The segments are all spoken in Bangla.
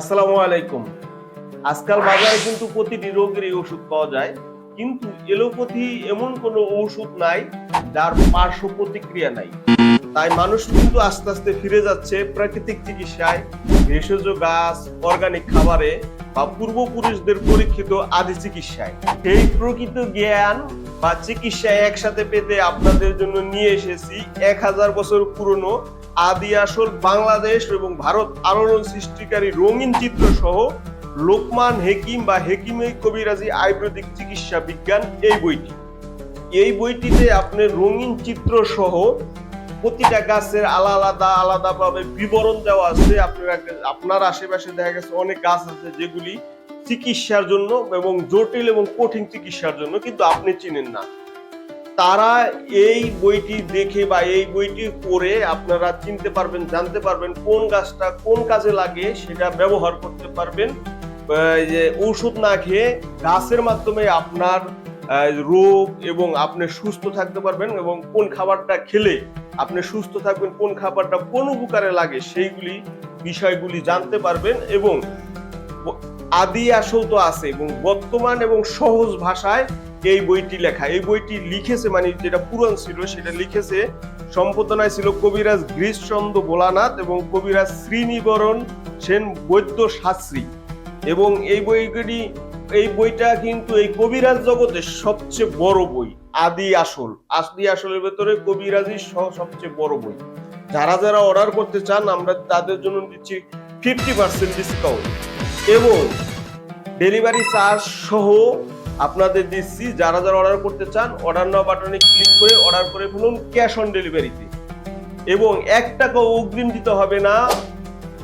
আসসালামু আলাইকুম। আজকাল বাজারে কিন্তু প্রতিটি রোগেরই ওষুধ পাওয়া যায়, কিন্তু এলোপ্যাথি এমন কোনো ওষুধ নাই যার পার্শ্ব প্রতিক্রিয়া নাই। তাই মানুষ কিন্তু আস্তে আস্তে ফিরে যাচ্ছে প্রাকৃতিক চিকিৎসায়। ভেষজ, গাছ অর্গানিক খাবারে বা পূর্বপুরুষদের পরীক্ষিত আদি চিকিৎসায়। সেই প্রকৃত জ্ঞান বা চিকিৎসা একসাথে পেতে আপনাদের জন্য নিয়ে এসেছি এক হাজার বছর পুরনো আদি আসল বাংলাদেশ এবং ভারত আলোড়ন সৃষ্টিকারী রঙিন চিত্র সহ লোকমান হেকিম বা হেকিমে কবিরাজি আয়ুর্বেদিক চিকিৎসা বিজ্ঞান এই বইটি। এই বইটিতে আপনি রঙিন চিত্র সহ প্রতিটা গাছের আলাদা আলাদা আলাদাভাবে বিবরণ দেওয়া আছে। আপনার আপনার আশেপাশে দেখা গেছে অনেক গাছ আছে যেগুলি চিকিৎসার জন্য এবং জটিল এবং কঠিন চিকিৎসার জন্য, কিন্তু আপনি চিনেন না। তারা এই বইটি দেখে বা এই বইটি পড়ে আপনারা চিনতে পারবেন, জানতে পারবেন কোন গাছটা কোন কাজে লাগে সেটা ব্যবহার করতে পারবেন। যে ঔষধ না খেয়ে গাছের মাধ্যমে আপনার রোগ এবং আপনি সুস্থ থাকতে পারবেন এবং কোন খাবারটা খেলে আপনি সুস্থ থাকবেন, কোন খাবারটা কোন উপকারে লাগে সেইগুলি বিষয়গুলি জানতে পারবেন এবং আদি আসল তো আছে এবং বর্তমান এবং সহজ ভাষায় এই বইটি লেখা। এই বইটি লিখেছে মানে যেটা পুরাণ ছিল, সেটা লিখেছে সম্পাদনায় ছিল কবিরাজ গ্রীশচন্দ্র ভোলানাথ এবং কবিরাজ শ্রীনিবরণ সেন বৈদ্য শাস্ত্রী। এবং এই বইগুলি, এই বইটা কিন্তু এই কবিরাজ জগতের সবচেয়ে বড় বই, আদি আসল। আদি আসলের ভেতরে কবিরাজি সহ সবচেয়ে বড় বই। যারা যারা অর্ডার করতে চান, আমরা তাদের জন্য দিচ্ছি ফিফটি পার্সেন্ট ডিসকাউন্ট এবং ডেলিভারি চার্জ সহ আপনাদের দিচ্ছি, যারা যারা অর্ডার করতে চান অর্ডার নাও বাটনে ক্লিক করে অর্ডার করে ফেলুন ক্যাশ অন ডেলিভারিতে এবং এক টাকাও অগ্রিম দিতে হবে না,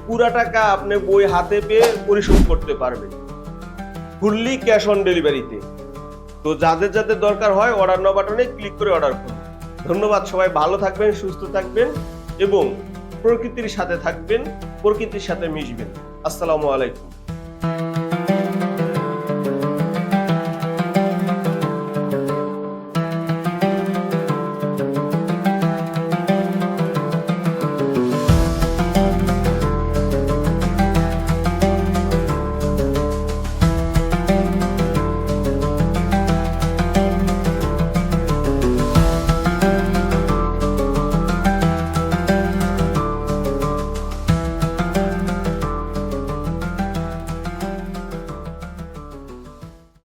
পুরা টাকা আপনি বই হাতে পেয়ে পরিশোধ করতে পারবেন। ফুললি ক্যাশ অন ডেলিভারিতে তো। যাদের যাদের দরকার হয় অর্ডার নাও বাটনে ক্লিক করে অর্ডার করুন। ধন্যবাদ সবাই, ভালো থাকবেন, সুস্থ থাকবেন এবং প্রকৃতির সাথে থাকবেন, প্রকৃতির সাথে মিশবেন। আসসালামু আলাইকুম।